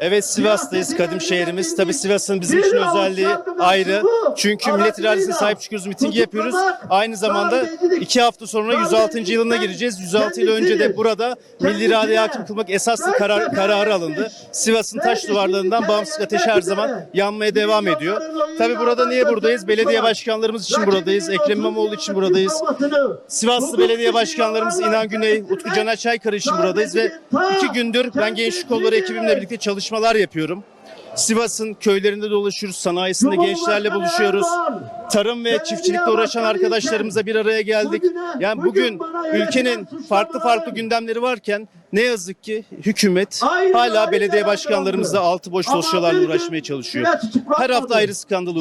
Evet Sivas'tayız, kadim şehrimiz. Tabii Sivas'ın bizim için özelliği ayrı. Çünkü millet iradesine sahip çıkıyoruz, mitingi yapıyoruz. Aynı zamanda iki hafta sonra 106. yılına gireceğiz. 106 yıl önce de burada milli iradeye hakim kılmak esaslı karar, kararı alındı. Sivas'ın taş duvarlarından bağımsız ateş her zaman yanmaya devam ediyor. Tabii burada niye buradayız? Belediye başkanlarımız için buradayız. Ekrem İmamoğlu için buradayız. Sivaslı belediye başkanlarımız İnan Güney, Utku Caner Çaykara için buradayız ve iki gündür ben Gençlik Kolları ekibimle birlikte çalışmalar yapıyorum. Sivas'ın köylerinde dolaşıyoruz, sanayisinde gençlerle buluşuyoruz. Tarım ve çiftçilikle uğraşan arkadaşlarımıza bir araya geldik. Yani bugün ülkenin farklı farklı gündemleri varken ne yazık ki hükümet hala belediye başkanlarımızla altı boş dosyalarla uğraşmaya çalışıyor. Her hafta ayrı skandal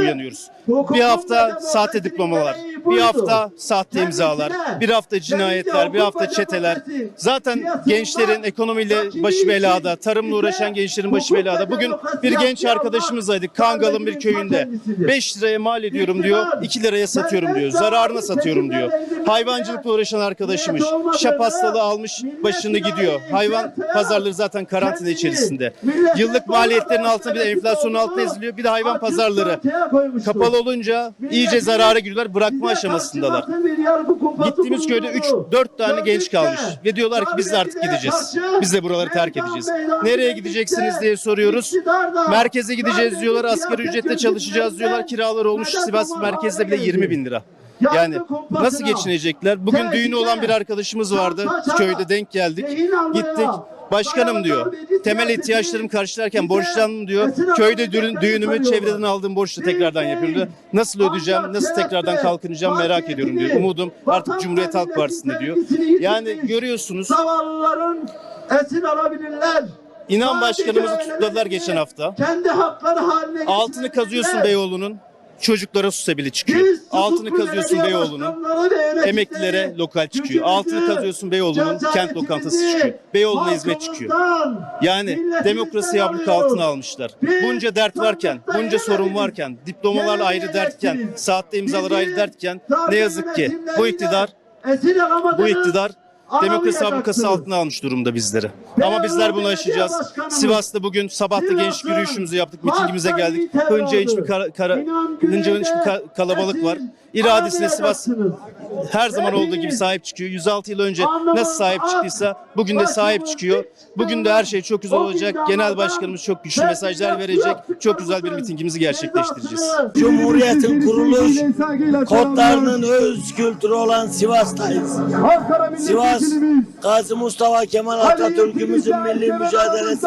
uyanıyoruz. Bir hafta sahte diplomalar, bir hafta sahte imzalar, bir hafta cinayetler, bir hafta çeteler. Zaten gençlerin ekonomiyle başı belada, tarımla uğraşan gençlerin başı belada. Bugün bir genç arkadaşımızdaydık Kangal'ın bir köyünde. 5 liraya mal ediyorum diyor, 2 liraya satıyorum diyor, zararına satıyorum diyor. Hayvancılıkla uğraşan arkadaşımız şap hastalığı almış başını gidiyor. Hayvan pazarları zaten karantina içerisinde. Yıllık maliyetlerin altında bir de enflasyonun altına eziliyor. Bir de hayvan pazarları kapalı olunca iyice zarara giriyorlar. Bırakma aşamasındalar. Gittiğimiz köyde 3-4 tane genç kalmış. Ve diyorlar ki biz de artık gideceğiz. Biz de buraları terk edeceğiz. Nereye gideceksiniz diye soruyoruz. Merkeze gideceğiz diyorlar. Asgari ücretle çalışacağız diyorlar. Kiralar olmuş Sivas merkezde bile 20 bin lira. Yani nasıl geçinecekler? Bugün düğünü olan bir arkadaşımız vardı. Köyde denk geldik. Gittik. Başkanım diyor. Temel ihtiyaçlarımı karşılarken borçlandım diyor. Köyde düğün, düğünümü çevreden aldığım borçla tekrardan yapıyorum. Nasıl ödeyeceğim? Nasıl tekrardan kalkınacağım merak ediyorum diyor. Umudum artık Cumhuriyet Halk Partisi'nde diyor. Yani görüyorsunuz Zavallıların esir alabilirler. İnan başkanımızı tutukladılar geçen hafta. Kendi hakları haline Altını kazıyorsun. Beyoğlu'nun. Çocuklara susebili çıkıyor. Altını kazıyorsun Beyoğlu'nun. Emeklilere lokal çıkıyor. Altını kazıyorsun Beyoğlu'nun kent lokantası çıkıyor. Beyoğlu'na hizmet çıkıyor. Yani demokrasi alıyoruz. altına almışlar. Bunca dert varken, bunca sorun varken, diplomalar ayrı dertken, saatte imzalar ayrı dertken ne yazık ki bu iktidar bu iktidar demokrasi ablukası altına almış durumda bizleri. Ama bizler bunu aşacağız. Sivas'ta bugün sabahta gençlik yürüyüşümüzü yaptık, mitingimize geldik. Hınca hiçbir kara, kara, hınca hiçbir ka- kalabalık var. İradesine Sivas her zaman olduğu gibi sahip çıkıyor. 106 yıl önce nasıl sahip çıktıysa bugün de sahip çıkıyor. Bugün de her şey çok güzel olacak. Genel başkanımız çok güçlü mesajlar verecek. Çok güzel bir mitingimizi gerçekleştireceğiz. Cumhuriyetin kuruluş kodlarının öz kültürü olan Sivas'tayız. Sivas, Gazi Mustafa Kemal Atatürk'ümüzün milli mücadelesi